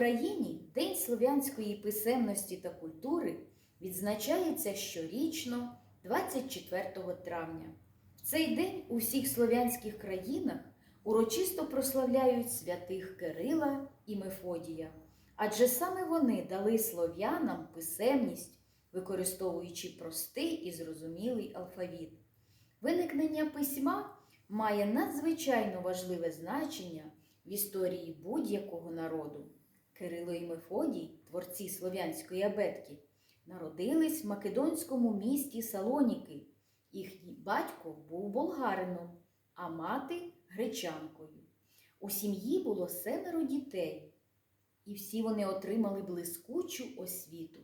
Україні День слов'янської писемності та культури відзначається щорічно 24 травня. В цей день у всіх слов'янських країнах урочисто прославляють святих Кирила і Мефодія, адже саме вони дали слов'янам писемність, використовуючи простий і зрозумілий алфавіт. Виникнення письма має надзвичайно важливе значення в історії будь-якого народу. Кирило і Мефодій, творці слов'янської абетки, народились в македонському місті Салоніки. Їхній батько був болгарином, а мати гречанкою. У сім'ї було семеро дітей, і всі вони отримали блискучу освіту.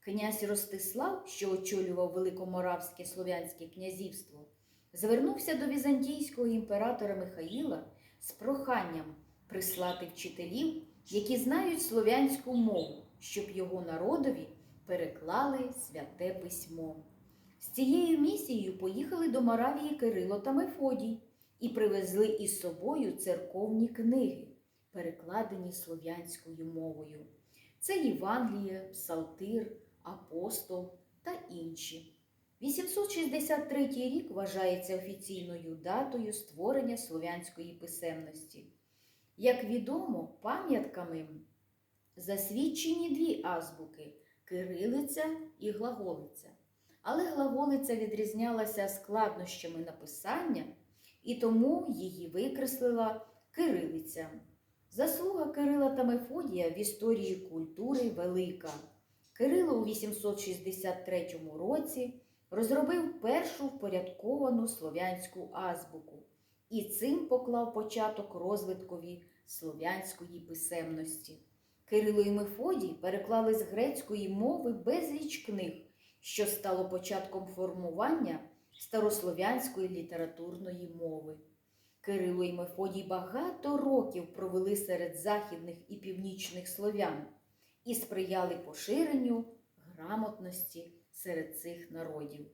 Князь Ростислав, що очолював Великоморавське слов'янське князівство, звернувся до візантійського імператора Михаїла з проханням прислати вчителів, які знають слов'янську мову, щоб його народові переклали святе письмо. З цією місією поїхали до Моравії Кирило та Мефодій і привезли із собою церковні книги, перекладені слов'янською мовою. Це Євангеліє, Псалтир, Апостол та інші. 863 рік вважається офіційною датою створення слов'янської писемності. Як відомо, пам'ятками засвідчені дві азбуки кирилиця і глаголиця. Але глаголиця відрізнялася складнощами написання, і тому її викреслила кирилиця. Заслуга Кирила та Мефодія в історії культури велика. Кирило у 863 році розробив першу впорядковану слов'янську азбуку і цим поклав початок розвиткові слов'янської писемності. Кирило і Мефодій переклали з грецької мови безліч книг, що стало початком формування старослов'янської літературної мови. Кирило і Мефодій багато років провели серед західних і північних слов'ян і сприяли поширенню грамотності серед цих народів.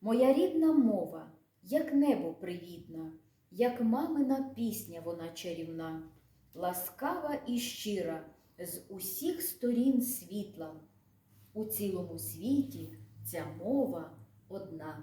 Моя рідна мова, як небо привітна, як мамина пісня вона чарівна, ласкава і щира з усіх сторін світла. У цілому світі ця мова одна.